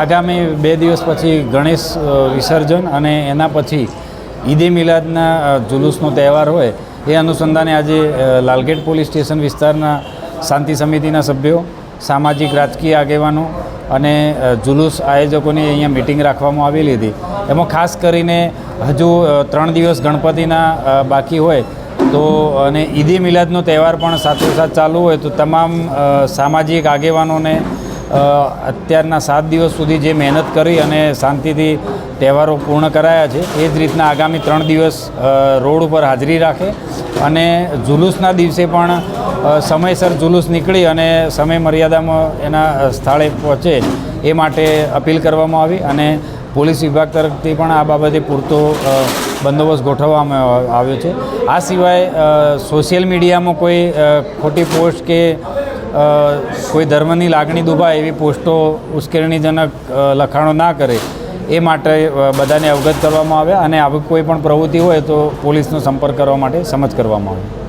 આગામી બે દિવસ પછી ગણેશ વિસર્જન અને એના પછી ઈદે મિલાદના જુલુસનો તહેવાર હોય એ અનુસંધાને આજે લાલગેટ પોલીસ સ્ટેશન વિસ્તારના શાંતિ સમિતિના સભ્યો, સામાજિક રાજકીય આગેવાનો અને જુલુસ આયોજકોની અહીંયા મિટિંગ રાખવામાં આવેલી હતી. એમાં ખાસ કરીને હજુ ત્રણ દિવસ ગણપતિના બાકી હોય તો અને ઈદે મિલાદનો તહેવાર પણ સાથોસાથ ચાલુ હોય તો તમામ સામાજિક આગેવાનોને અત્યારના સાત દિવસ સુધી જે મહેનત કરી અને શાંતિથી તહેવારો પૂર્ણ કરાયા છે, એ જ રીતના આગામી ત્રણ દિવસ રોડ ઉપર હાજરી રાખે અને જુલુસના દિવસે પણ સમયસર જુલુસ નીકળી અને સમય મર્યાદામાં એના સ્થળે પહોંચે એ માટે અપીલ કરવામાં આવી અને પોલીસ વિભાગ તરફથી પણ આ બાબતે પૂરતો બંદોબસ્ત ગોઠવવામાં આવ્યો છે. આ સિવાય સોશિયલ મીડિયામાં કોઈ ખોટી પોસ્ટ કે કોઈ ધર્મની લાગણી દુભાય એવી પોસ્ટો ઉશ્કેરણીજનક લખાણો ના કરે, એ માટે બધાને અવગત કરવામાં આવે અને આવી કોઈ પણ પ્રવૃત્તિ હોય તો પોલીસનો સંપર્ક કરવા માટે સમજ કરવામાં આવે.